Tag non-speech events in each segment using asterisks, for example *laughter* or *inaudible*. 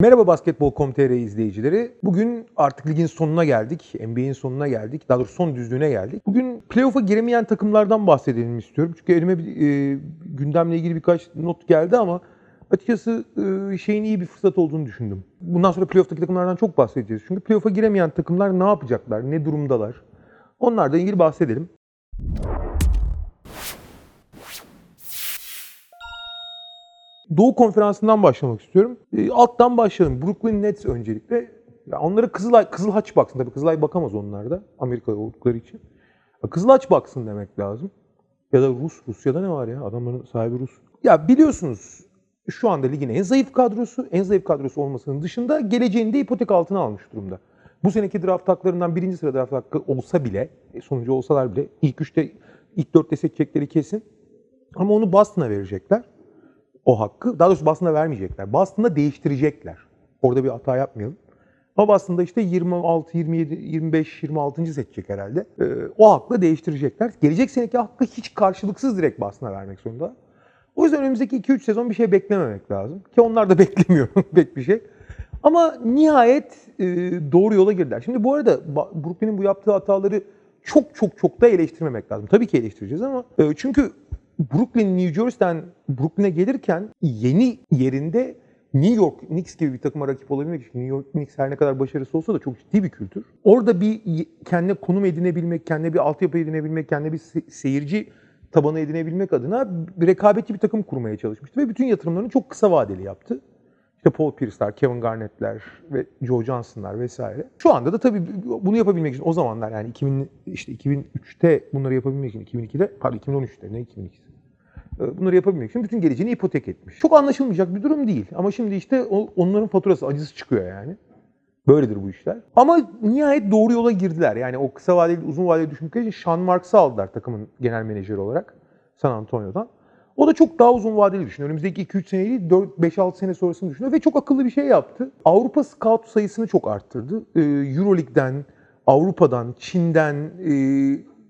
Merhaba Basketbol.com.tr izleyicileri. Bugün artık ligin sonuna geldik. NBA'in sonuna geldik. Daha doğrusu son düzlüğüne geldik. Bugün playoff'a giremeyen takımlardan bahsedelim istiyorum. Çünkü elime bir, e, gündemle ilgili birkaç not geldi ama açıkçası e, şeyin iyi bir fırsat olduğunu düşündüm. Bundan sonra playoff'taki takımlardan çok bahsedeceğiz. Çünkü playoff'a giremeyen takımlar ne yapacaklar, ne durumdalar? Onlardan ilgili bahsedelim. Doğu Konferansı'ndan başlamak istiyorum. E, alttan başlayalım. Brooklyn Nets öncelikle. Ya onlara Kızılay, Kızılhaç baksın. Tabii Kızılay bakamaz onlar da. Amerika'da oldukları için. Ya Kızılhaç baksın demek lazım. Ya da Rus. Rusya'da ne var ya? Adamların sahibi Rus. Ya biliyorsunuz şu anda ligin en zayıf kadrosu. En zayıf kadrosu olmasının dışında geleceğini de ipotek altına almış durumda. Bu seneki draft haklarından birinci sıra draft hakkı olsa bile, e, sonucu olsalar bile ilk üçte, ilk dörtte seçecekleri kesin. Ama onu Boston'a verecekler o hakkı. Daha doğrusu Boston'a vermeyecekler. Boston'da değiştirecekler. Orada bir hata yapmayalım. Ama Boston'da işte 26, 27, 25, 26. seçecek herhalde. Ee, o hakla değiştirecekler. Gelecek seneki hakkı hiç karşılıksız direkt Boston'a vermek zorunda. O yüzden önümüzdeki 2-3 sezon bir şey beklememek lazım. Ki onlar da *laughs* beklemiyor pek bir şey. Ama nihayet e, doğru yola girdiler. Şimdi bu arada Brooklyn'in bu yaptığı hataları çok çok çok da eleştirmemek lazım. Tabii ki eleştireceğiz ama e, çünkü Brooklyn, New Jersey'den Brooklyn'e gelirken yeni yerinde New York Knicks gibi bir takıma rakip olabilmek için New York Knicks her ne kadar başarısı olsa da çok ciddi bir kültür. Orada bir kendine konum edinebilmek, kendine bir altyapı edinebilmek, kendine bir se- seyirci tabanı edinebilmek adına bir rekabetçi bir takım kurmaya çalışmıştı ve bütün yatırımlarını çok kısa vadeli yaptı. İşte Paul Pierce'lar, Kevin Garnett'ler ve Joe Johnson'lar vesaire. Şu anda da tabii bunu yapabilmek için o zamanlar yani 2000 işte 2003'te bunları yapabilmek için 2002'de pardon 2013'te ne 2002'si. Ee, Bunları yapabilmek için bütün geleceğini ipotek etmiş. Çok anlaşılmayacak bir durum değil. Ama şimdi işte onların faturası, acısı çıkıyor yani. Böyledir bu işler. Ama nihayet doğru yola girdiler. Yani o kısa vadeli, uzun vadeli düşündükleri için Sean Marks'ı aldılar takımın genel menajeri olarak San Antonio'dan. O da çok daha uzun vadeli düşünüyor. Önümüzdeki 2-3 sene değil, 4-5-6 sene sonrasını düşünüyor ve çok akıllı bir şey yaptı. Avrupa scout sayısını çok arttırdı. Ee, Euroleague'den, Avrupa'dan, Çin'den e,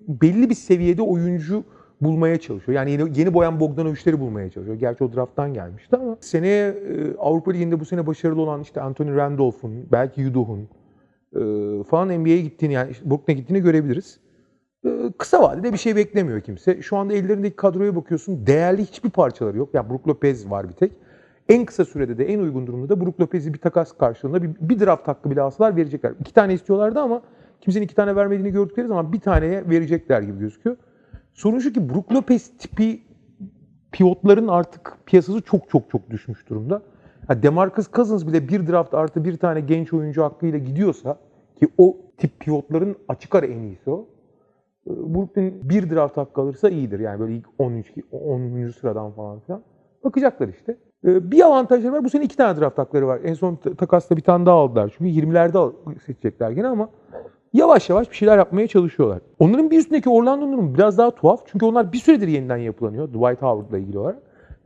belli bir seviyede oyuncu bulmaya çalışıyor. Yani yeni, yeni boyan Bogdanovic'leri bulmaya çalışıyor. Gerçi o drafttan gelmişti ama seneye e, Avrupa Ligi'nde bu sene başarılı olan işte Anthony Randolph'un, belki Yudoh'un e, falan NBA'ye gittiğini yani işte Brooklyn'e gittiğini görebiliriz. E, kısa vadede bir şey beklemiyor kimse. Şu anda ellerindeki kadroya bakıyorsun. Değerli hiçbir parçaları yok. Yani Brook Lopez var bir tek. En kısa sürede de en uygun durumda da Brook Lopez'i bir takas karşılığında bir, bir draft hakkı bile alsalar verecekler. İki tane istiyorlardı ama kimsenin iki tane vermediğini gördükleri zaman bir taneye verecekler gibi gözüküyor. Sorun şu ki Brook Lopez tipi pivotların artık piyasası çok çok çok düşmüş durumda. Ha Demarcus Cousins bile bir draft artı bir tane genç oyuncu hakkıyla gidiyorsa ki o tip pivotların açık ara en iyisi o. Ee, Brooklyn bir draft hakkı alırsa iyidir. Yani böyle ilk 13, 10. sıradan falan filan. Bakacaklar işte. Ee, Bir avantajları var. Bu sene iki tane draft hakları var. En son ta- takasla bir tane daha aldılar. Çünkü 20'lerde al- seçecekler gene ama yavaş yavaş bir şeyler yapmaya çalışıyorlar. Onların bir üstündeki Orlando durumu biraz daha tuhaf. Çünkü onlar bir süredir yeniden yapılanıyor. Dwight Howard'la ilgili olarak.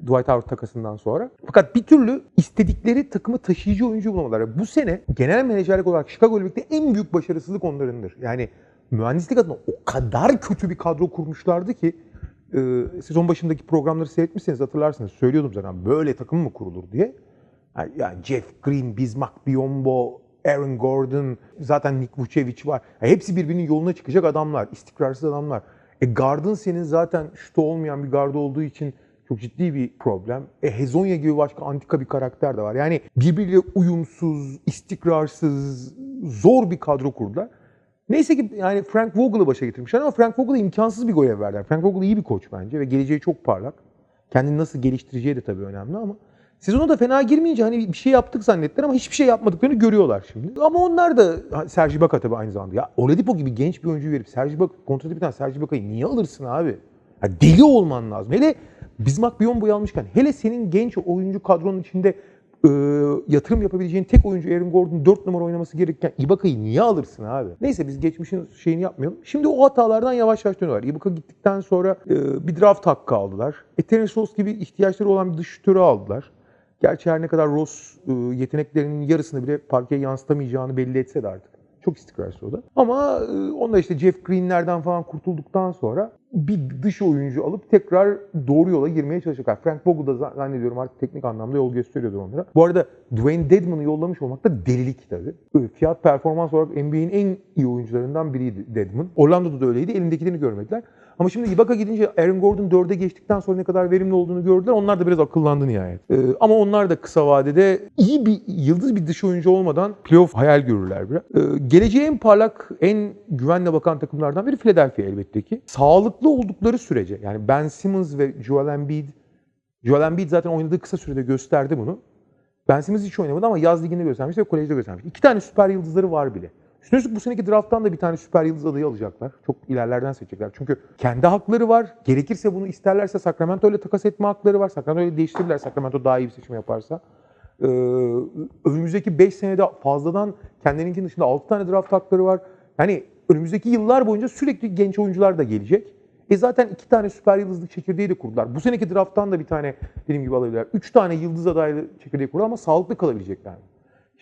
Dwight Howard takasından sonra. Fakat bir türlü istedikleri takımı taşıyıcı oyuncu bulamadılar. Bu sene genel menajerlik olarak Chicago ile en büyük başarısızlık onlarındır. Yani mühendislik adına o kadar kötü bir kadro kurmuşlardı ki e, sezon başındaki programları seyretmişseniz hatırlarsınız. Söylüyordum zaten böyle takım mı kurulur diye. Yani, yani Jeff Green, Bismack Biyombo, Aaron Gordon, zaten Nick Vucevic var. Ya hepsi birbirinin yoluna çıkacak adamlar, istikrarsız adamlar. E Gardın senin zaten şutu olmayan bir gardı olduğu için çok ciddi bir problem. E Hezonya gibi başka antika bir karakter de var. Yani birbiriyle uyumsuz, istikrarsız, zor bir kadro kurdular. Neyse ki yani Frank Vogel'ı başa getirmişler ama Frank Vogel'a imkansız bir görev verdiler. Frank Vogel iyi bir koç bence ve geleceği çok parlak. Kendini nasıl geliştireceği de tabii önemli ama sezona da fena girmeyince hani bir şey yaptık zannettiler ama hiçbir şey yapmadıklarını görüyorlar şimdi. Ama onlar da Sergi Baka tabii aynı zamanda. Ya Oladipo gibi genç bir oyuncu verip Sergi Baka kontratı biten Sergi Baka'yı niye alırsın abi? Ya deli olman lazım. Hele Bismack Biyombo'yu almışken hele senin genç oyuncu kadronun içinde e, yatırım yapabileceğin tek oyuncu Aaron Gordon 4 numara oynaması gerekirken Ibaka'yı niye alırsın abi? Neyse biz geçmişin şeyini yapmayalım. Şimdi o hatalardan yavaş yavaş dönüyorlar. Ibaka gittikten sonra e, bir draft hakkı aldılar. E, Terence Ross gibi ihtiyaçları olan bir dış şütörü aldılar. Gerçi her ne kadar Ross e, yeteneklerinin yarısını bile parkeye yansıtamayacağını belli etse de artık. Çok istikrarsız o da. Ama e, onlar işte Jeff Green'lerden falan kurtulduktan sonra bir dış oyuncu alıp tekrar doğru yola girmeye çalışacaklar. Frank Vogel da zannediyorum artık teknik anlamda yol gösteriyordur onlara. Bu arada Dwayne Dedman'ı yollamış olmak da delilik tabii. Fiyat performans olarak NBA'in en iyi oyuncularından biriydi Dedman. Orlando'da da öyleydi. Elindekilerini görmediler. Ama şimdi Ibaka gidince Aaron Gordon 4'e geçtikten sonra ne kadar verimli olduğunu gördüler. Onlar da biraz akıllandı nihayet. Ee, ama onlar da kısa vadede iyi bir yıldız bir dış oyuncu olmadan playoff hayal görürler biraz. Ee, geleceğe en parlak, en güvenle bakan takımlardan biri Philadelphia elbette ki. Sağlıklı oldukları sürece yani Ben Simmons ve Joel Embiid Joel Embiid zaten oynadığı kısa sürede gösterdi bunu. Ben Simmons hiç oynamadı ama yaz liginde göstermiş ve kolejde göstermiş. İki tane süper yıldızları var bile. Üstüne bu seneki drafttan da bir tane süper yıldız adayı alacaklar. Çok ilerlerden seçecekler. Çünkü kendi hakları var. Gerekirse bunu isterlerse Sacramento ile takas etme hakları var. Sacramento ile değiştirirler Sacramento daha iyi bir seçim yaparsa. Ee, önümüzdeki 5 senede fazladan kendilerinkinin dışında 6 tane draft hakları var. Yani önümüzdeki yıllar boyunca sürekli genç oyuncular da gelecek. E zaten iki tane süper yıldızlık çekirdeği de kurdular. Bu seneki drafttan da bir tane dediğim gibi alabilirler. Üç tane yıldız adaylı çekirdeği kurdular ama sağlıklı kalabilecekler.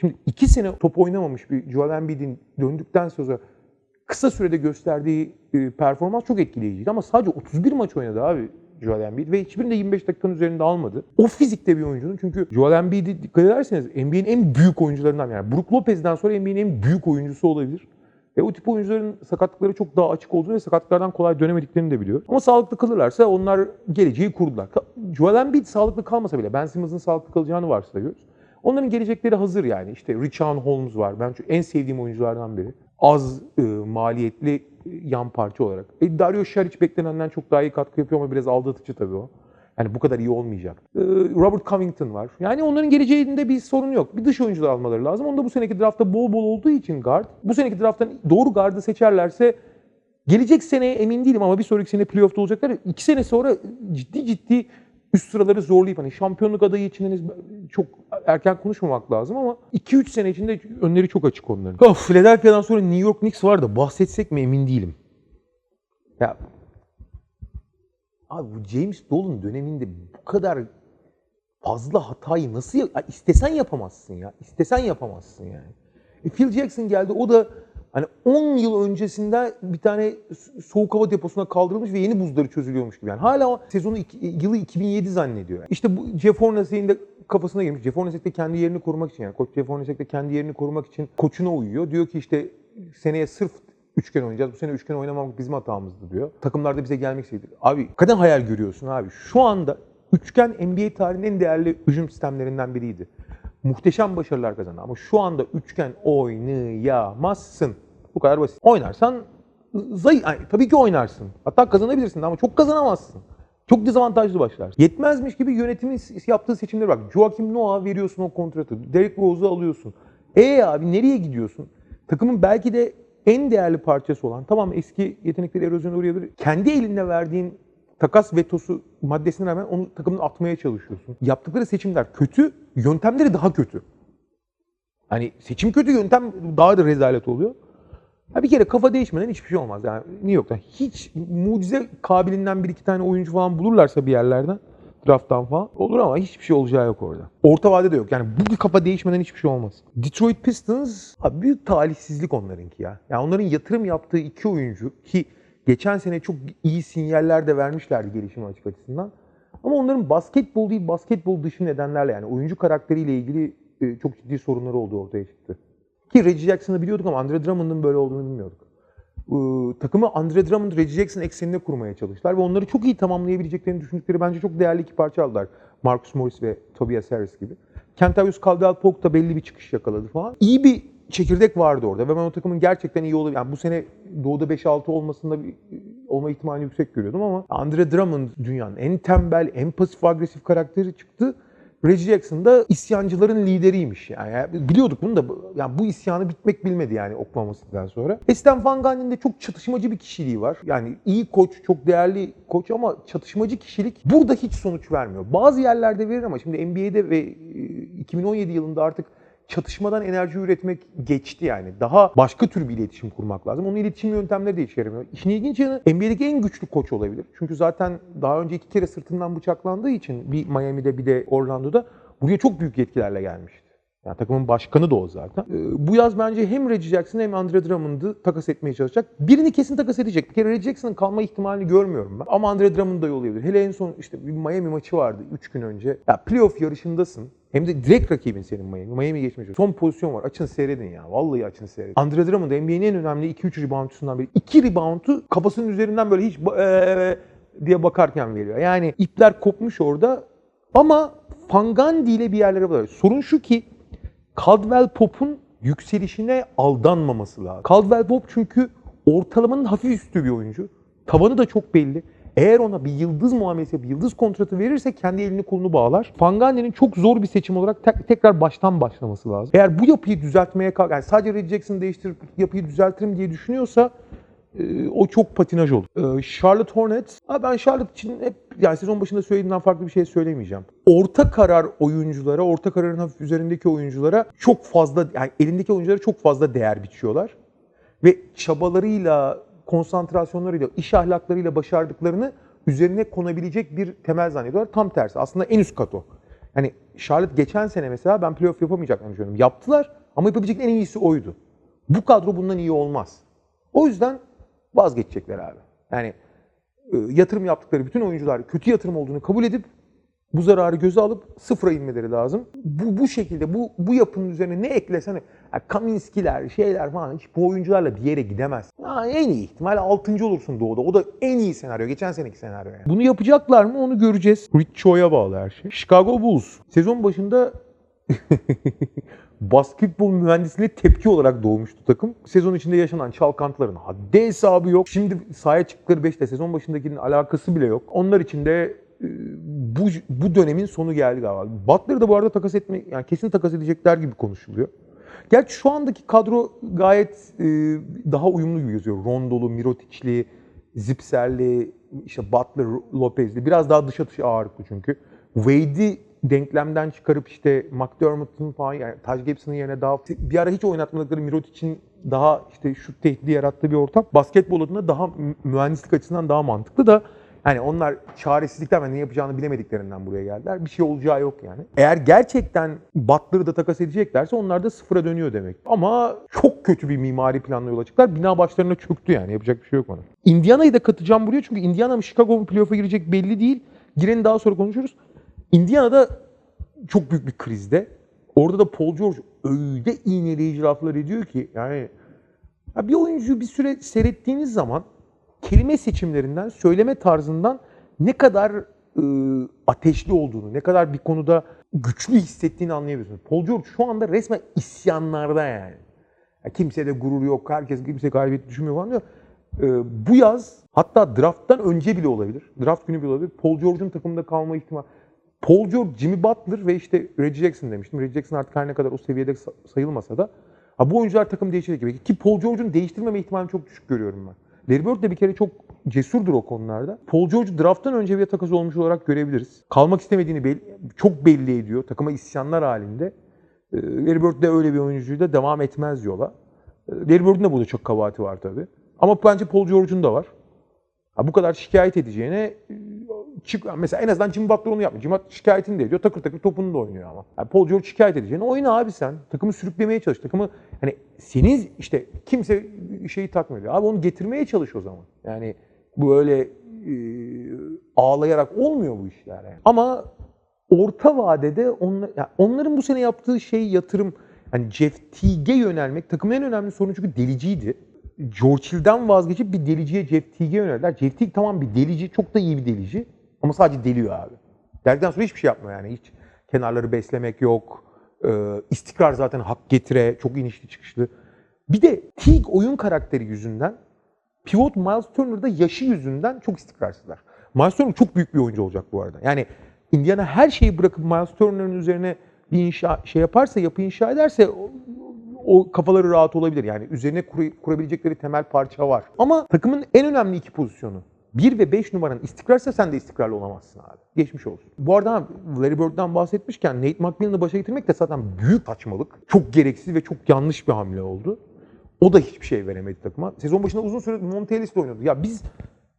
Şimdi iki sene top oynamamış bir Joel Embiid'in döndükten sonra kısa sürede gösterdiği e, performans çok etkileyiciydi. Ama sadece 31 maç oynadı abi Joel Embiid ve hiçbirinde 25 dakikanın üzerinde almadı. O fizikte bir oyuncunun çünkü Joel Embiid'i dikkat ederseniz NBA'nin en büyük oyuncularından yani Brook Lopez'den sonra NBA'nin en büyük oyuncusu olabilir. Ve o tip oyuncuların sakatlıkları çok daha açık olduğunu ve sakatlıklardan kolay dönemediklerini de biliyor. Ama sağlıklı kalırlarsa onlar geleceği kurdular. Joel Embiid sağlıklı kalmasa bile Ben Simmons'ın sağlıklı kalacağını varsayıyoruz. Onların gelecekleri hazır yani. İşte Richard Holmes var. Ben şu en sevdiğim oyunculardan biri. Az e, maliyetli e, yan parça olarak. E, Dario Saric beklenenden çok daha iyi katkı yapıyor ama biraz aldatıcı tabii o. Yani bu kadar iyi olmayacak. E, Robert Covington var. Yani onların geleceğinde bir sorun yok. Bir dış oyuncu da almaları lazım. Onu da bu seneki draftta bol bol olduğu için guard. Bu seneki drafttan doğru gardı seçerlerse gelecek seneye emin değilim ama bir sonraki sene playoff'ta olacaklar. İki sene sonra ciddi ciddi üst sıraları zorlayıp hani şampiyonluk adayı için çok erken konuşmamak lazım ama 2-3 sene içinde önleri çok açık onların. Of, Philadelphia'dan sonra New York Knicks var da bahsetsek mi emin değilim. Ya Abi bu James Dolan döneminde bu kadar fazla hatayı nasıl ya, istesen yapamazsın ya. İstesen yapamazsın yani. E Phil Jackson geldi o da hani 10 yıl öncesinde bir tane soğuk hava deposuna kaldırılmış ve yeni buzları çözülüyormuş gibi. Yani hala sezonu yılı 2007 zannediyor. İşte bu Jeff Hornacek'in de kafasına girmiş. Jeff Hornacek de kendi yerini korumak için yani koç Jeff Hornacek de kendi yerini korumak için koçuna uyuyor. Diyor ki işte seneye sırf üçgen oynayacağız. Bu sene üçgen oynamamak bizim hatamızdı diyor. Takımlar da bize gelmek istedi. Abi kadın hayal görüyorsun abi. Şu anda üçgen NBA tarihinin en değerli hücum sistemlerinden biriydi. Muhteşem başarılar kazandı ama şu anda üçgen oynayamazsın. Bu kadar basit. Oynarsan zayıf, yani tabii ki oynarsın. Hatta kazanabilirsin ama çok kazanamazsın. Çok dezavantajlı başlar. Yetmezmiş gibi yönetimin yaptığı seçimlere bak. Joakim Noah veriyorsun o kontratı. Derek Rose'u alıyorsun. E abi nereye gidiyorsun? Takımın belki de en değerli parçası olan, tamam eski yetenekleri erozyona uğrayabilir. Kendi elinde verdiğin takas vetosu maddesine rağmen onu takımın atmaya çalışıyorsun. Yaptıkları seçimler kötü, yöntemleri daha kötü. Hani seçim kötü, yöntem daha da rezalet oluyor. Ha bir kere kafa değişmeden hiçbir şey olmaz. Yani New York'ta hiç mucize kabilinden bir iki tane oyuncu falan bulurlarsa bir yerlerden drafttan falan olur ama hiçbir şey olacağı yok orada. Orta vade de yok. Yani bu kafa değişmeden hiçbir şey olmaz. Detroit Pistons abi büyük talihsizlik onlarınki ya. Yani onların yatırım yaptığı iki oyuncu ki geçen sene çok iyi sinyaller de vermişlerdi gelişim açık açısından. Ama onların basketbol değil basketbol dışı nedenlerle yani oyuncu karakteriyle ilgili e, çok ciddi sorunları olduğu ortaya çıktı. Ki Reggie Jackson'ı biliyorduk ama Andre Drummond'un böyle olduğunu bilmiyorduk. Takımı Andre Drummond, Reggie Jackson ekseninde kurmaya çalıştılar ve onları çok iyi tamamlayabileceklerini düşündükleri bence çok değerli iki parça aldılar. Marcus Morris ve Tobias Harris gibi. Kentavius Caldwell-Pope da belli bir çıkış yakaladı falan. İyi bir çekirdek vardı orada ve ben o takımın gerçekten iyi olduğunu, yani bu sene Doğu'da 5-6 olmasında bir olma ihtimali yüksek görüyordum ama Andre Drummond dünyanın en tembel, en pasif agresif karakteri çıktı. Reggie Jackson da isyancıların lideriymiş. Yani biliyorduk bunu da yani bu isyanı bitmek bilmedi yani Oklahoma'sından sonra. Esten Van Gundy'nin de çok çatışmacı bir kişiliği var. Yani iyi koç, çok değerli koç ama çatışmacı kişilik burada hiç sonuç vermiyor. Bazı yerlerde verir ama şimdi NBA'de ve 2017 yılında artık çatışmadan enerji üretmek geçti yani. Daha başka tür bir iletişim kurmak lazım. Onun iletişim yöntemleri de işe yaramıyor. İşin ilginç yanı NBA'deki en güçlü koç olabilir. Çünkü zaten daha önce iki kere sırtından bıçaklandığı için bir Miami'de bir de Orlando'da buraya çok büyük yetkilerle gelmişti. Yani takımın başkanı da o zaten. Ee, bu yaz bence hem Reggie Jackson hem Andre Drummond'ı takas etmeye çalışacak. Birini kesin takas edecek. Bir kere Reggie Jackson'ın kalma ihtimalini görmüyorum ben. Ama Andre Drummond da yollayabilir. Hele en son işte bir Miami maçı vardı 3 gün önce. Ya playoff yarışındasın. Hem de direkt rakibin senin Miami. Miami geçmiş. Son pozisyon var. Açın seyredin ya. Vallahi açın seyredin. Andre Drummond NBA'nin en önemli 2-3 reboundçusundan biri. 2 reboundu kafasının üzerinden böyle hiç ee, diye bakarken veriyor. Yani ipler kopmuş orada. Ama Fangandi ile bir yerlere var. Sorun şu ki Caldwell Pop'un yükselişine aldanmaması lazım. Caldwell Pop çünkü ortalamanın hafif üstü bir oyuncu. Tavanı da çok belli. Eğer ona bir yıldız muamelesi yapıp yıldız kontratı verirse kendi elini kolunu bağlar. Fangani'nin çok zor bir seçim olarak tek- tekrar baştan başlaması lazım. Eğer bu yapıyı düzeltmeye kalk, yani sadece Reggie Jackson'ı değiştirip yapıyı düzeltirim diye düşünüyorsa e, o çok patinaj olur. E, Charlotte Hornets, ben Charlotte için hep yani sezon başında söylediğimden farklı bir şey söylemeyeceğim. Orta karar oyunculara, orta kararın hafif üzerindeki oyunculara çok fazla yani elindeki oyunculara çok fazla değer biçiyorlar. Ve çabalarıyla, konsantrasyonlarıyla, iş ahlaklarıyla başardıklarını üzerine konabilecek bir temel zannediyorlar. Tam tersi. Aslında en üst kat o. Yani Charlotte geçen sene mesela ben playoff yapamayacaklarını düşünüyorum. Yaptılar ama yapabilecek en iyisi oydu. Bu kadro bundan iyi olmaz. O yüzden vazgeçecekler abi. Yani e, yatırım yaptıkları bütün oyuncular kötü yatırım olduğunu kabul edip bu zararı göze alıp sıfıra inmeleri lazım. Bu bu şekilde bu bu yapının üzerine ne eklesen ya Kaminskiler, şeyler falan hiç bu oyuncularla bir yere gidemez. Ya en iyi ihtimal 6. olursun doğuda. O da en iyi senaryo. Geçen seneki senaryo yani. Bunu yapacaklar mı onu göreceğiz. Rich Cho'ya bağlı her şey. Chicago Bulls. Sezon başında *laughs* basketbol mühendisliğine tepki olarak doğmuştu takım. Sezon içinde yaşanan çalkantıların haddi hesabı yok. Şimdi sahaya çıktıkları 5'te sezon başındakinin alakası bile yok. Onlar için de e, bu bu dönemin sonu geldi galiba. Butler'ı da bu arada takas etme yani kesin takas edecekler gibi konuşuluyor. Gerçi şu andaki kadro gayet e, daha uyumlu gibi gözüyor. Rondolu, Mirotic'li, Zipser'li, işte Butler, Lopez'li. Biraz daha dış atış ağırlıklı çünkü. Wade'i denklemden çıkarıp işte McDermott'un falan yani Taj Gibson'ın yerine daha bir ara hiç oynatmadıkları Mirotic'in daha işte şut tehdidi yarattığı bir ortam. Basketbol adına daha mü- mühendislik açısından daha mantıklı da yani onlar çaresizlikten ve ne yapacağını bilemediklerinden buraya geldiler. Bir şey olacağı yok yani. Eğer gerçekten Butler'ı da takas edeceklerse onlar da sıfıra dönüyor demek. Ama çok kötü bir mimari planla yola çıktılar. Bina başlarına çöktü yani. Yapacak bir şey yok ona. Indiana'yı da katacağım buraya çünkü Indiana mı Chicago mu playoff'a girecek belli değil. Gireni daha sonra konuşuruz. Indiana'da çok büyük bir krizde. Orada da Paul George öyle iğneleyici laflar ediyor ki yani ya bir oyuncuyu bir süre seyrettiğiniz zaman kelime seçimlerinden, söyleme tarzından ne kadar e, ateşli olduğunu, ne kadar bir konuda güçlü hissettiğini anlayabiliyorsunuz. Paul George şu anda resmen isyanlarda yani. Ya kimsede gurur yok, herkes kimse galibiyet düşünmüyor falan diyor. E, bu yaz hatta drafttan önce bile olabilir. Draft günü bile olabilir. Paul George'un takımda kalma ihtimali. Paul George, Jimmy Butler ve işte Reggie Jackson demiştim. Reggie Jackson artık her ne kadar o seviyede sa- sayılmasa da ha bu oyuncular takım değiştirecek gibi. Ki Paul George'un değiştirmeme ihtimalini çok düşük görüyorum ben. Larry Bird de bir kere çok cesurdur o konularda. Paul George drafttan önce bir takas olmuş olarak görebiliriz. Kalmak istemediğini belli- çok belli ediyor. Takıma isyanlar halinde. Ee, Larry Bird de öyle bir oyuncuyla devam etmez yola. Ee, Larry Bird'ün de burada çok kabahati var tabii. Ama bence Paul George'un da var. Ha, bu kadar şikayet edeceğine mesela en azından Jimmy Butler onu yapmıyor. Jimmy Butler şikayetini de ediyor. Takır takır topunu da oynuyor ama. Yani Paul George şikayet edeceğine oyna abi sen. Takımı sürüklemeye çalış. Takımı hani senin işte kimse şeyi takmıyor. Abi onu getirmeye çalış o zaman. Yani bu öyle e, ağlayarak olmuyor bu işler yani. Ama orta vadede onlar, yani onların bu sene yaptığı şey yatırım hani Jeff Teague'e yönelmek takımın en önemli sorunu çünkü deliciydi. George Hill'den vazgeçip bir deliciye Jeff Teague'e yöneldiler. Jeff Teague tamam bir delici, çok da iyi bir delici ama sadece deliyor abi. Dergiden sonra hiçbir şey yapmıyor yani. Hiç kenarları beslemek yok. Ee, istikrar zaten hak getire, çok inişli çıkışlı. Bir de Teague oyun karakteri yüzünden pivot Miles Turner'da yaşı yüzünden çok istikrarsızlar. Miles Turner çok büyük bir oyuncu olacak bu arada. Yani Indiana her şeyi bırakıp Miles Turner'ın üzerine bir inşa şey yaparsa, yapı inşa ederse o, o kafaları rahat olabilir. Yani üzerine kur- kurabilecekleri temel parça var. Ama takımın en önemli iki pozisyonu 1 ve 5 numaranın istikrarsa sen de istikrarlı olamazsın abi. Geçmiş olsun. Bu arada Larry Bird'den bahsetmişken Nate McMillan'ı başa getirmek de zaten büyük saçmalık. Çok gereksiz ve çok yanlış bir hamle oldu. O da hiçbir şey veremedi takıma. Sezon başında uzun süre Montelis'le oynadı. Ya biz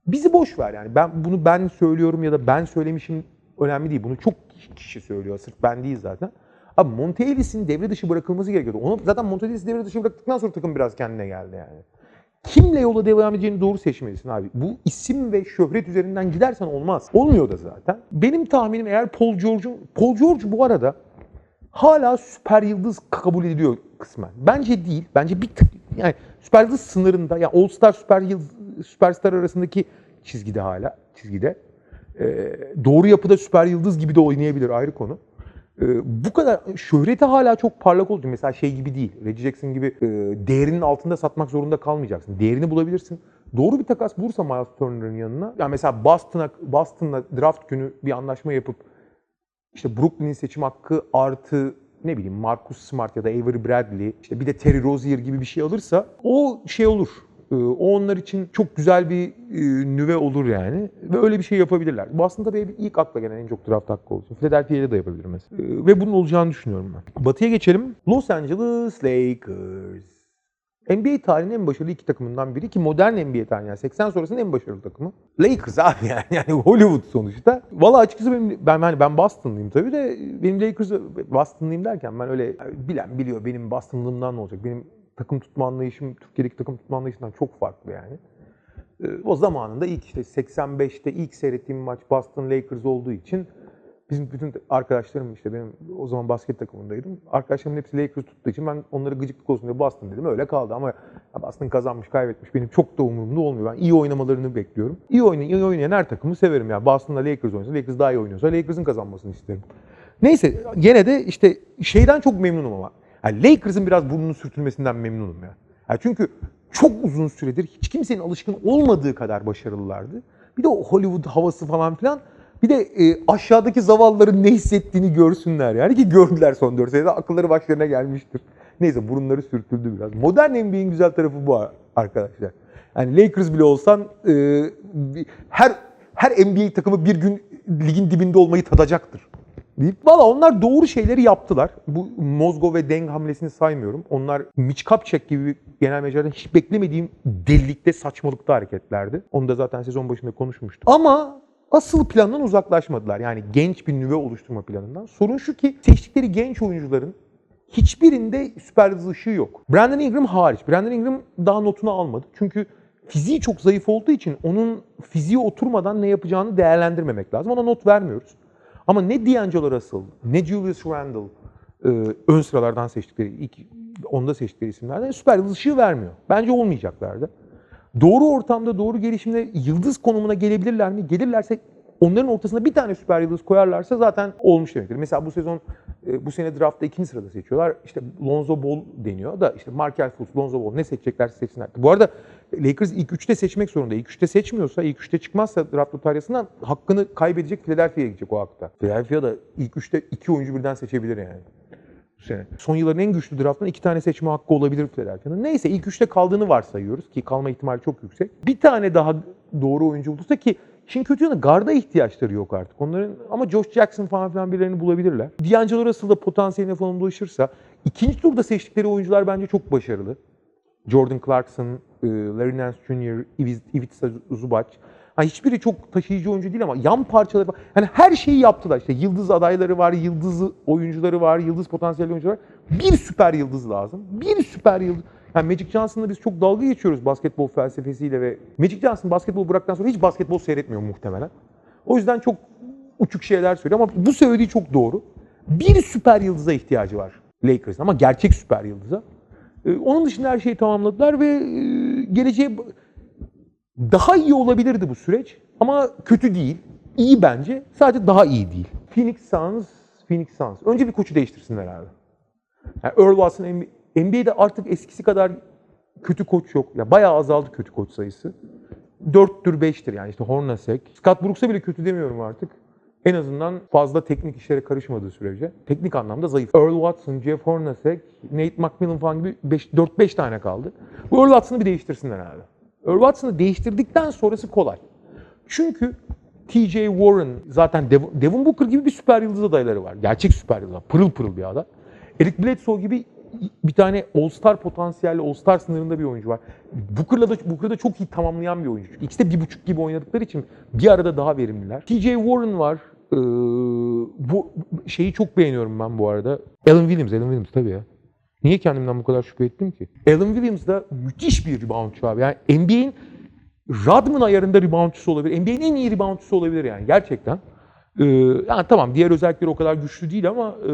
bizi boş ver yani. Ben bunu ben söylüyorum ya da ben söylemişim önemli değil. Bunu çok kişi söylüyor. Sırf ben değil zaten. Abi Monte Ellis'in devre dışı bırakılması gerekiyordu. Onu zaten Monte Ellis'i devre dışı bıraktıktan sonra takım biraz kendine geldi yani. Kimle yola devam edeceğini doğru seçmelisin abi. Bu isim ve şöhret üzerinden gidersen olmaz. Olmuyor da zaten. Benim tahminim eğer Paul George'un... Paul George bu arada hala süper yıldız kabul ediliyor kısmen. Bence değil. Bence bir tık yani süper yıldız sınırında yani All Star süper yıldız süperstar arasındaki çizgide hala çizgide. Ee, doğru yapıda süper yıldız gibi de oynayabilir ayrı konu. Ee, bu kadar şöhreti hala çok parlak oldu. Mesela şey gibi değil. Reggie Jackson gibi e, değerinin altında satmak zorunda kalmayacaksın. Değerini bulabilirsin. Doğru bir takas bulursa Miles Turner'ın yanına. Yani mesela Boston'a Boston'la draft günü bir anlaşma yapıp işte Brooklyn'in seçim hakkı artı ne bileyim Marcus Smart ya da Avery Bradley işte bir de Terry Rozier gibi bir şey alırsa o şey olur. Ee, O onlar için çok güzel bir e, nüve olur yani. Ve öyle bir şey yapabilirler. Bu aslında tabii ilk akla gelen en çok draft hakkı olsun. Philadelphia'ya da yapabilir mesela. Ee, Ve bunun olacağını düşünüyorum ben. Batı'ya geçelim. Los Angeles Lakers. NBA tarihinin en başarılı iki takımından biri ki modern NBA tarihinin yani 80 sonrasının en başarılı takımı. Lakers abi yani, *laughs* yani Hollywood sonuçta. Valla açıkçası benim, ben hani ben Boston'lıyım tabii de benim Lakers Boston'lıyım derken ben öyle bilen biliyor benim Boston'lığımdan ne olacak. Benim takım tutma anlayışım Türkiye'deki takım tutma anlayışından çok farklı yani. Ee, O zamanında ilk işte 85'te ilk seyrettiğim maç Boston Lakers olduğu için bizim bütün arkadaşlarım işte benim o zaman basket takımındaydım. Arkadaşlarımın hepsi Lakers tuttuğu için ben onlara gıcıklık olsun diye Boston dedim. Öyle kaldı ama Boston kazanmış, kaybetmiş benim çok da umurumda olmuyor. Ben iyi oynamalarını bekliyorum. İyi oynayan, iyi oynayan her takımı severim ya. Boston'la Lakers oynasa, Lakers daha iyi oynuyorsa Lakers'ın kazanmasını isterim. Neyse gene de işte şeyden çok memnunum ama. Yani Lakers'ın biraz burnunu sürtülmesinden memnunum ya. Ya çünkü çok uzun süredir hiç kimsenin alışkın olmadığı kadar başarılılardı. Bir de o Hollywood havası falan filan. Bir de e, aşağıdaki zavallıların ne hissettiğini görsünler yani ki gördüler son 4 senede akılları başlarına gelmiştir. Neyse burunları sürtüldü biraz. Modern NBA'in güzel tarafı bu arkadaşlar. Yani Lakers bile olsan e, her her NBA takımı bir gün ligin dibinde olmayı tadacaktır. Deyip valla onlar doğru şeyleri yaptılar. Bu Mozgo ve Deng hamlesini saymıyorum. Onlar Mitch Kupchak gibi genel menajerden hiç beklemediğim delilikte, saçmalıkta hareketlerdi. Onu da zaten sezon başında konuşmuştuk. Ama asıl plandan uzaklaşmadılar. Yani genç bir nüve oluşturma planından. Sorun şu ki seçtikleri genç oyuncuların hiçbirinde süper yıldız ışığı yok. Brandon Ingram hariç. Brandon Ingram daha notunu almadı. Çünkü fiziği çok zayıf olduğu için onun fiziği oturmadan ne yapacağını değerlendirmemek lazım. Ona not vermiyoruz. Ama ne D'Angelo Russell, ne Julius Randle e, ön sıralardan seçtikleri, ilk onda seçtikleri isimlerden süper yıldız ışığı vermiyor. Bence olmayacaklardı. Doğru ortamda, doğru gelişimde yıldız konumuna gelebilirler mi? Gelirlerse onların ortasına bir tane süper yıldız koyarlarsa zaten olmuş demektir. Mesela bu sezon, e, bu sene draftta ikinci sırada seçiyorlar. İşte Lonzo Ball deniyor da işte Markel Fultz, Lonzo Ball ne seçeceklerse seçsinler. Bu arada Lakers ilk üçte seçmek zorunda. İlk üçte seçmiyorsa, ilk üçte çıkmazsa draft lotaryasından hakkını kaybedecek Philadelphia'ya gidecek o hakta. Philadelphia da ilk üçte iki oyuncu birden seçebilir yani bu sene. Son yılların en güçlü draftından iki tane seçme hakkı olabilir Philadelphia'nın. Neyse ilk üçte kaldığını varsayıyoruz ki kalma ihtimali çok yüksek. Bir tane daha doğru oyuncu bulursa ki Şimdi kötü yanı garda ihtiyaçları yok artık. Onların ama Josh Jackson falan filan birilerini bulabilirler. D'Angelo Russell da potansiyeline falan ulaşırsa ikinci turda seçtikleri oyuncular bence çok başarılı. Jordan Clarkson, e, Larry Nance Jr., Ivica Zubac. Ha, hiçbiri çok taşıyıcı oyuncu değil ama yan parçaları var. Yani her şeyi yaptılar. İşte yıldız adayları var, yıldız oyuncuları var, yıldız potansiyelli oyuncular var. Bir süper yıldız lazım. Bir süper yıldız. Yani Magic Johnson'la biz çok dalga geçiyoruz basketbol felsefesiyle ve Magic Johnson basketbol bıraktıktan sonra hiç basketbol seyretmiyor muhtemelen. O yüzden çok uçuk şeyler söylüyor ama bu söylediği çok doğru. Bir süper yıldıza ihtiyacı var Lakers'ın ama gerçek süper yıldıza. Ee, Onun dışında her şeyi tamamladılar ve e, geleceğe daha iyi olabilirdi bu süreç ama kötü değil. İyi bence. Sadece daha iyi değil. Phoenix Suns, Phoenix Suns. Önce bir koçu değiştirsinler abi. Yani Earl Watson NBA'de artık eskisi kadar kötü koç yok. Ya bayağı azaldı kötü koç sayısı. 4'tür 5'tir yani işte Hornacek. Scott Brooks'a bile kötü demiyorum artık. En azından fazla teknik işlere karışmadığı sürece. Teknik anlamda zayıf. Earl Watson, Jeff Hornacek, Nate McMillan falan gibi 4-5 tane kaldı. Bu Earl Watson'ı bir değiştirsinler abi. Earl Watson'ı değiştirdikten sonrası kolay. Çünkü TJ Warren zaten Dev- Devin Booker gibi bir süper yıldız adayları var. Gerçek süper yıldız. Pırıl pırıl bir adam. Eric Bledsoe gibi bir tane All-Star potansiyelli, All-Star sınırında bir oyuncu var. Booker'la da, Booker'da çok iyi tamamlayan bir oyuncu. İkisi de bir buçuk gibi oynadıkları için bir arada daha verimliler. TJ Warren var. Ee, bu şeyi çok beğeniyorum ben bu arada. Alan Williams, Alan Williams tabii ya. Niye kendimden bu kadar şüphe ettim ki? Alan Williams da müthiş bir reboundçu abi. Yani NBA'in Rodman ayarında reboundçusu olabilir. NBA'in en iyi reboundçusu olabilir yani gerçekten. Ee, yani tamam diğer özellikleri o kadar güçlü değil ama e,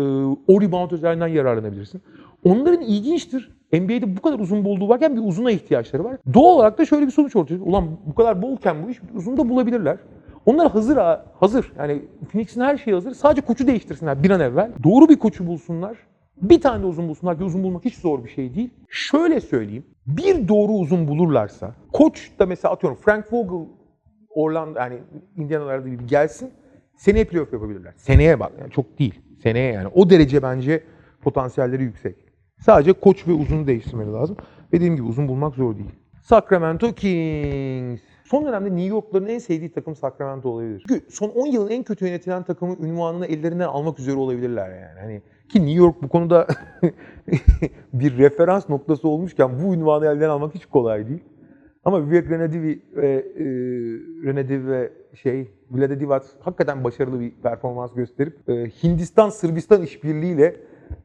o rebound özelliğinden yararlanabilirsin. Onların ilginçtir. NBA'de bu kadar uzun bolluğu varken bir uzuna ihtiyaçları var. Doğal olarak da şöyle bir sonuç ortaya çıkıyor. Ulan bu kadar bolken bu iş uzun da bulabilirler. Onlar hazır ha, hazır. Yani Phoenix'in her şeyi hazır. Sadece koçu değiştirsinler bir an evvel. Doğru bir koçu bulsunlar. Bir tane de uzun bulsunlar ki uzun bulmak hiç zor bir şey değil. Şöyle söyleyeyim. Bir doğru uzun bulurlarsa, koç da mesela atıyorum Frank Vogel Orlando yani Indianalarda gibi gelsin. Seneye playoff yapabilirler. Seneye bak yani çok değil. Seneye yani. O derece bence potansiyelleri yüksek. Sadece koç ve uzunu değiştirmeleri lazım. Dediğim gibi uzun bulmak zor değil. Sacramento Kings. Son dönemde New York'ların en sevdiği takım Sacramento olabilir. Çünkü son 10 yılın en kötü yönetilen takımı ünvanını ellerinden almak üzere olabilirler yani. Hani ki New York bu konuda *laughs* bir referans noktası olmuşken bu ünvanı elden almak hiç kolay değil. Ama Vivek Renedivi ve e, Renedivi ve şey Vlade Divac hakikaten başarılı bir performans gösterip e, Hindistan-Sırbistan işbirliğiyle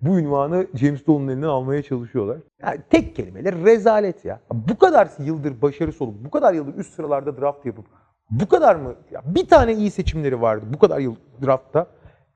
bu ünvanı James Dolan'ın elinden almaya çalışıyorlar. Yani tek kelimeyle rezalet ya. Bu kadar yıldır başarısı olup, bu kadar yıldır üst sıralarda draft yapıp, bu kadar mı? Ya bir tane iyi seçimleri vardı bu kadar yıl draftta.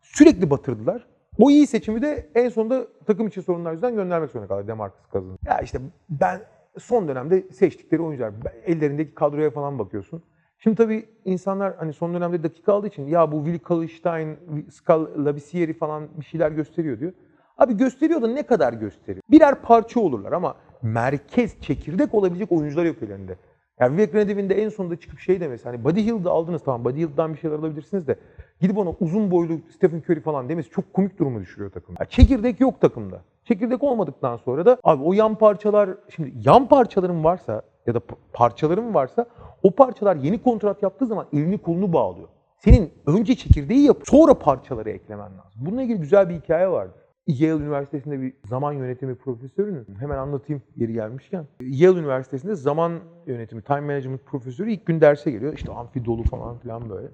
Sürekli batırdılar. O iyi seçimi de en sonunda takım içi sorunlar yüzünden göndermek zorunda kaldı Demarcus Cousins'ı. Ya işte ben son dönemde seçtikleri oyuncular, ellerindeki kadroya falan bakıyorsun. Şimdi tabii insanlar hani son dönemde dakika aldığı için ya bu Willi Kallenstein, Skal Labissieri falan bir şeyler gösteriyor diyor. Abi gösteriyor da ne kadar gösteriyor? Birer parça olurlar ama merkez, çekirdek olabilecek oyuncular yok ellerinde. Yani Vivek Renedivi'nin de en sonunda çıkıp şey demesi hani Buddy Hield'ı aldınız tamam Buddy Hield'dan bir şeyler alabilirsiniz de gidip ona uzun boylu Stephen Curry falan demesi çok komik durumu düşürüyor takımda. Yani çekirdek yok takımda. Çekirdek olmadıktan sonra da abi o yan parçalar şimdi yan parçaların varsa ya da parçaların varsa o parçalar yeni kontrat yaptığı zaman elini kolunu bağlıyor. Senin önce çekirdeği yap sonra parçaları eklemen lazım. Bununla ilgili güzel bir hikaye vardır. Yale Üniversitesi'nde bir zaman yönetimi profesörünün, hemen anlatayım yeri gelmişken. Yale Üniversitesi'nde zaman yönetimi, time management profesörü ilk gün derse geliyor. İşte amfi dolu falan filan böyle.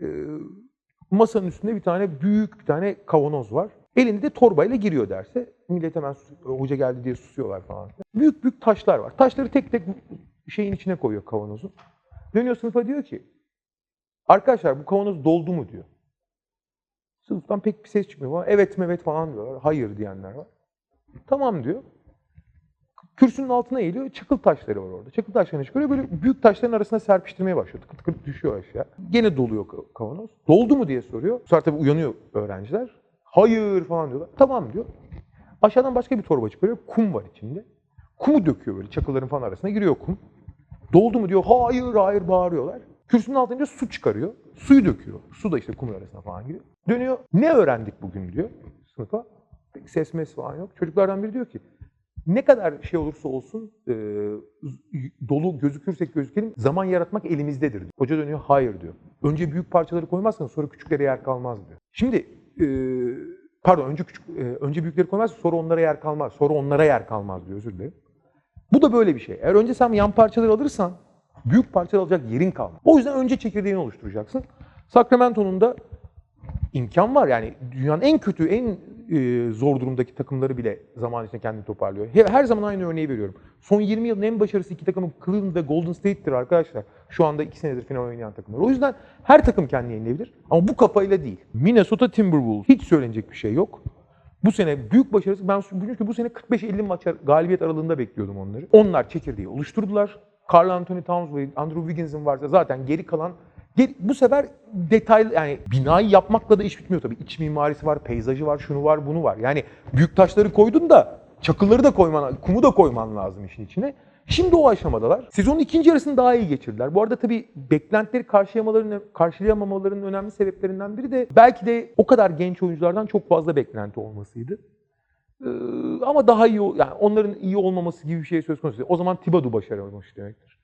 Ee, masanın üstünde bir tane büyük bir tane kavanoz var. Elinde de torbayla giriyor derse. Millet hemen sus- hoca geldi diye susuyorlar falan. Büyük büyük taşlar var. Taşları tek tek şeyin içine koyuyor kavanozun. Dönüyor sınıfa diyor ki arkadaşlar bu kavanoz doldu mu diyor. Sınıftan pek bir ses çıkmıyor. Ama evet mevet falan diyorlar. Hayır diyenler var. Tamam diyor. Kürsünün altına eğiliyor. Çakıl taşları var orada. Çakıl taşlarını çıkarıyor. Böyle büyük taşların arasına serpiştirmeye başlıyor. Tıkır tıkır düşüyor aşağı. Gene doluyor ka- kavanoz. Doldu mu diye soruyor. Bu sefer tabii uyanıyor öğrenciler. Hayır falan diyorlar. Tamam diyor. Aşağıdan başka bir torba çıkarıyor. Kum var içinde. Kumu döküyor böyle çakılların falan arasına giriyor kum. Doldu mu diyor. Hayır hayır bağırıyorlar. Kürsünün altında su çıkarıyor. Suyu döküyor. Su da işte kumun arasına falan giriyor. Dönüyor. Ne öğrendik bugün diyor sınıfa. Ses mes falan yok. Çocuklardan biri diyor ki ne kadar şey olursa olsun e, dolu gözükürsek gözükelim zaman yaratmak elimizdedir. diyor. Hoca dönüyor hayır diyor. Önce büyük parçaları koymazsan sonra küçüklere yer kalmaz diyor. Şimdi e, pardon önce küçük e, önce büyükleri koymazsan sonra onlara yer kalmaz. Sonra onlara yer kalmaz diyor özür dilerim. Bu da böyle bir şey. Eğer önce sen yan parçaları alırsan büyük parçalar alacak yerin kalmaz. O yüzden önce çekirdeğini oluşturacaksın. Sacramento'nun da imkan var. Yani dünyanın en kötü, en e, zor durumdaki takımları bile zaman içinde kendini toparlıyor. He- Her zaman aynı örneği veriyorum. Son 20 yılın en başarısı iki takımı Cleveland ve Golden State'tir arkadaşlar. Şu anda iki senedir final oynayan takımlar. O yüzden her takım kendini yenilebilir. Ama bu kafayla değil. Minnesota Timberwolves. Hiç söylenecek bir şey yok. Bu sene büyük başarısı. Ben çünkü bu sene 45-50 maç galibiyet aralığında bekliyordum onları. Onlar çekirdeği oluşturdular. Carl Anthony Towns ve Andrew Wiggins'in varsa zaten geri kalan bu sefer detaylı yani binayı yapmakla da iş bitmiyor tabii. İç mimarisi var, peyzajı var, şunu var, bunu var. Yani büyük taşları koydun da çakılları da koyman, kumu da koyman lazım işin içine. Şimdi o aşamadalar. Sezonun ikinci yarısını daha iyi geçirdiler. Bu arada tabii beklentileri karşılayamaların, karşılayamamaların önemli sebeplerinden biri de belki de o kadar genç oyunculardan çok fazla beklenti olmasıydı. Ee, ama daha iyi, yani onların iyi olmaması gibi bir şey söz konusu değil. O zaman Thibodeau başaramamış demektir.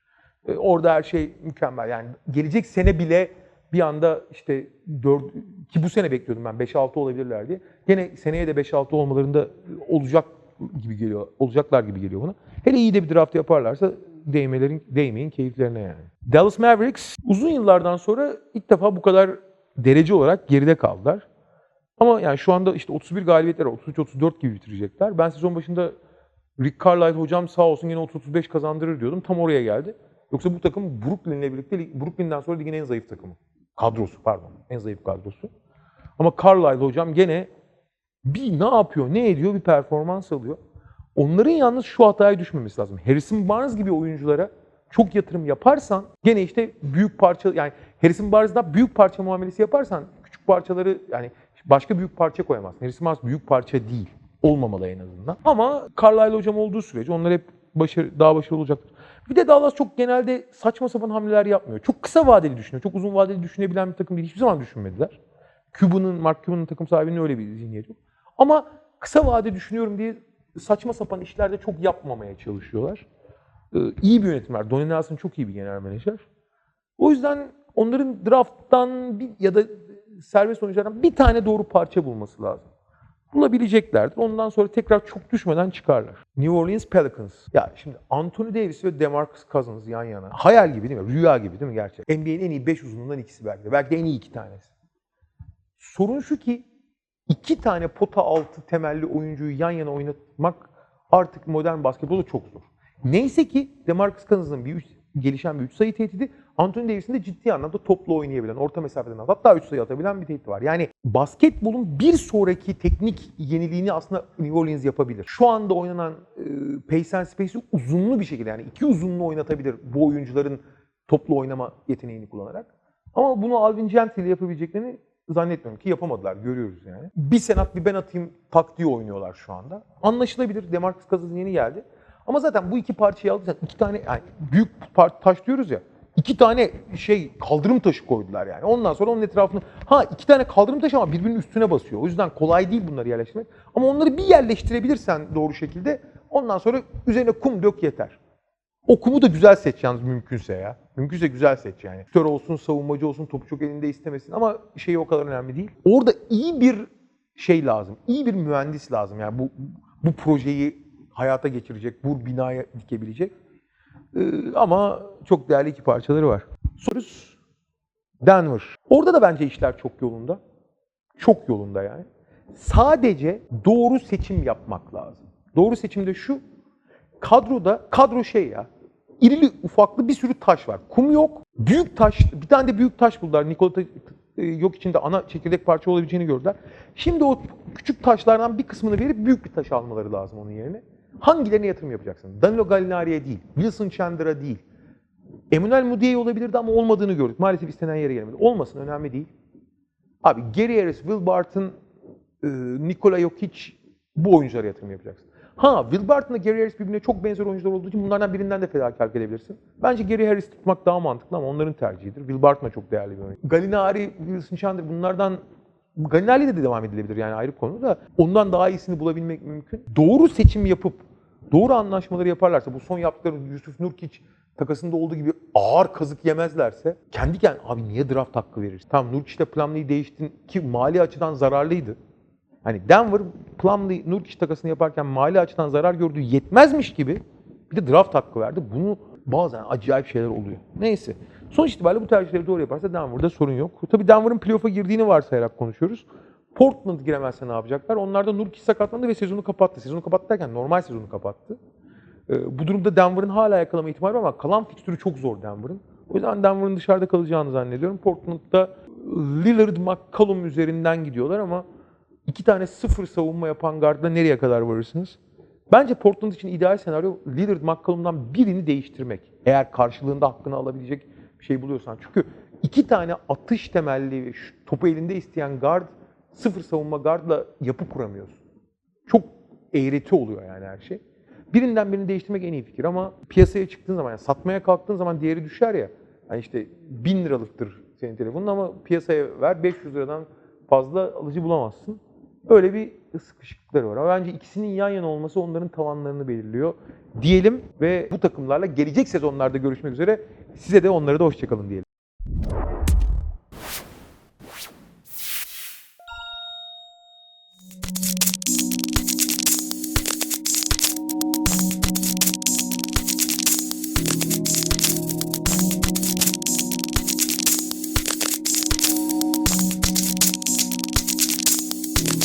Ee, orada her şey mükemmel. Yani gelecek sene bile bir anda işte 4 ki bu sene bekliyordum ben 5-6 olabilirler diye. Gene seneye de 5-6 olmalarında olacak gibi geliyor. Olacaklar gibi geliyor bana. Hele iyi de bir draft yaparlarsa değmelerin değmeyin keyiflerine yani. Dallas Mavericks uzun yıllardan sonra ilk defa bu kadar derece olarak geride kaldılar. Ama yani şu anda işte 31 galibiyetler, 33-34 gibi bitirecekler. Ben sezon başında Rick Carlisle hocam sağ olsun yine 30-35 kazandırır diyordum. Tam oraya geldi. Yoksa bu takım Brooklyn'le birlikte Brooklyn'den sonra ligin en zayıf takımı. Kadrosu pardon. En zayıf kadrosu. Ama Carlisle hocam gene bir ne yapıyor, ne ediyor bir performans alıyor. Onların yalnız şu hataya düşmemesi lazım. Harrison Barnes gibi oyunculara çok yatırım yaparsan gene işte büyük parça yani Harrison Barnes'da büyük parça muamelesi yaparsan küçük parçaları yani başka büyük parça koyamazsın. Harrison Barnes büyük parça değil. Olmamalı en azından. Ama Carlisle hocam olduğu sürece onlar hep başarı, daha başarılı olacaktır. Bir de Dallas çok genelde saçma sapan hamleler yapmıyor. Çok kısa vadeli düşünüyor. Çok uzun vadeli düşünebilen bir takım değil. Hiçbir zaman düşünmediler. Cuban'ın, Mark Cuban'ın takım sahibinin öyle bir zihniyeti yok. Ama kısa vade düşünüyorum diye saçma sapan işlerde çok yapmamaya çalışıyorlar. Ee, iyi bir yönetim var. Donnie Nelson çok iyi bir genel menajer. O yüzden onların drafttan bir, ya da serbest oyunculardan bir tane doğru parça bulması lazım. Bulabileceklerdir. Ondan sonra tekrar çok düşmeden çıkarlar. New Orleans Pelicans. Ya şimdi Anthony Davis ve DeMarcus Cousins yan yana. Hayal gibi değil mi? Rüya gibi değil mi gerçekten? NBA'nin en iyi 5 uzunluğundan ikisi belki de. Belki de en iyi iki tanesi. Sorun şu ki iki tane pota altı temelli oyuncuyu yan yana oynatmak artık modern basketbolda çok zor. Neyse ki DeMarcus Cousins'ın bir üç, gelişen bir üç sayı tehdidi, Anthony Davis'in de ciddi anlamda toplu oynayabilen, orta mesafeden at, hatta üç sayı atabilen bir tehdidi var. Yani basketbolun bir sonraki teknik yeniliğini aslında New Orleans yapabilir. Şu anda oynanan e, pace and space'i uzunlu bir şekilde yani iki uzunlu oynatabilir bu oyuncuların toplu oynama yeteneğini kullanarak. Ama bunu Alvin Gentry ile yapabileceklerini zannetmiyorum ki yapamadılar. Görüyoruz yani. Bir sen at bir ben atayım taktiği oynuyorlar şu anda. Anlaşılabilir. Demarcus Cousins yeni geldi. Ama zaten bu iki parçayı aldıysan iki tane yani büyük taş diyoruz ya. İki tane şey kaldırım taşı koydular yani. Ondan sonra onun etrafını ha iki tane kaldırım taşı ama birbirinin üstüne basıyor. O yüzden kolay değil bunları yerleştirmek. Ama onları bir yerleştirebilirsen doğru şekilde ondan sonra üzerine kum dök yeter. O kumu da güzel seç yalnız mümkünse ya. Mümkünse güzel seç yani. Şutör olsun, savunmacı olsun, topu çok elinde istemesin ama şey o kadar önemli değil. Orada iyi bir şey lazım. iyi bir mühendis lazım. Yani bu bu projeyi hayata geçirecek, bu binaya dikebilecek. Ee, ama çok değerli iki parçaları var. Sorusu Denver. Orada da bence işler çok yolunda. Çok yolunda yani. Sadece doğru seçim yapmak lazım. Doğru seçim de şu. Kadroda, kadro şey ya. irili ufaklı bir sürü taş var. Kum yok. Büyük taş, bir tane de büyük taş buldular. Nikola e, yok içinde ana çekirdek parça olabileceğini gördüler. Şimdi o küçük taşlardan bir kısmını verip büyük bir taş almaları lazım onun yerine. Hangilerine yatırım yapacaksın? Danilo Gallinari'ye değil, Wilson Chandler'a değil. Emmanuel Mudiay olabilirdi ama olmadığını gördük. Maalesef istenen yere gelmedi. Olmasın önemli değil. Abi Gary Harris, Will Barton, e, Nikola Jokic bu oyunculara yatırım yapacaksın. Ha Will Barton'la Gary Harris birbirine çok benzer oyuncular olduğu için bunlardan birinden de fedakarlık edebilirsin. Bence Gary Harris tutmak daha mantıklı ama onların tercihidir. Will Barton da çok değerli bir oyuncu. Gallinari, Wilson Chandler bunlardan Gallinari'yle de devam edilebilir yani ayrı konu da ondan daha iyisini bulabilmek mümkün. Doğru seçim yapıp doğru anlaşmaları yaparlarsa bu son yaptıkları Yusuf Nurkic takasında olduğu gibi ağır kazık yemezlerse kendi kendine abi niye draft hakkı verirsin? Tamam Nurkic'le Plumlee'yi değiştin ki mali açıdan zararlıydı. Hani Denver Plumlee Nurkic takasını yaparken mali açıdan zarar gördüğü yetmezmiş gibi bir de draft hakkı verdi. Bunu bazen acayip şeyler oluyor. Neyse. Sonuç itibariyle bu tercihleri doğru yaparsa Denver'da sorun yok. Tabii Denver'ın playoff'a girdiğini varsayarak konuşuyoruz. Portland giremezse ne yapacaklar? Onlar da Nurkic sakatlandı ve sezonu kapattı. Sezonu kapattı derken normal sezonu kapattı. Ee, bu durumda Denver'ın hala yakalama ihtimali var ama kalan fikstürü çok zor Denver'ın. O yüzden Denver'ın dışarıda kalacağını zannediyorum. Portland'da Lillard McCollum üzerinden gidiyorlar ama iki tane sıfır savunma yapan guardla nereye kadar varırsınız? Bence Portland için ideal senaryo Lillard McCollum'dan birini değiştirmek. Eğer karşılığında hakkını alabilecek şey buluyorsan. Çünkü iki tane atış temelli topu elinde isteyen guard sıfır savunma guardla yapı kuramıyorsun. Çok eğreti oluyor yani her şey. Birinden birini değiştirmek en iyi fikir ama piyasaya çıktığın zaman, yani satmaya kalktığın zaman değeri düşer ya. Yani işte 1000 liralıktır senin telefonun ama piyasaya ver 500 liradan fazla alıcı bulamazsın. Böyle bir sıkışıklıkları var. Ama bence ikisinin yan yana olması onların tavanlarını belirliyor diyelim ve bu takımlarla gelecek sezonlarda görüşmek üzere. Size de onlara da hoşçakalın diyelim.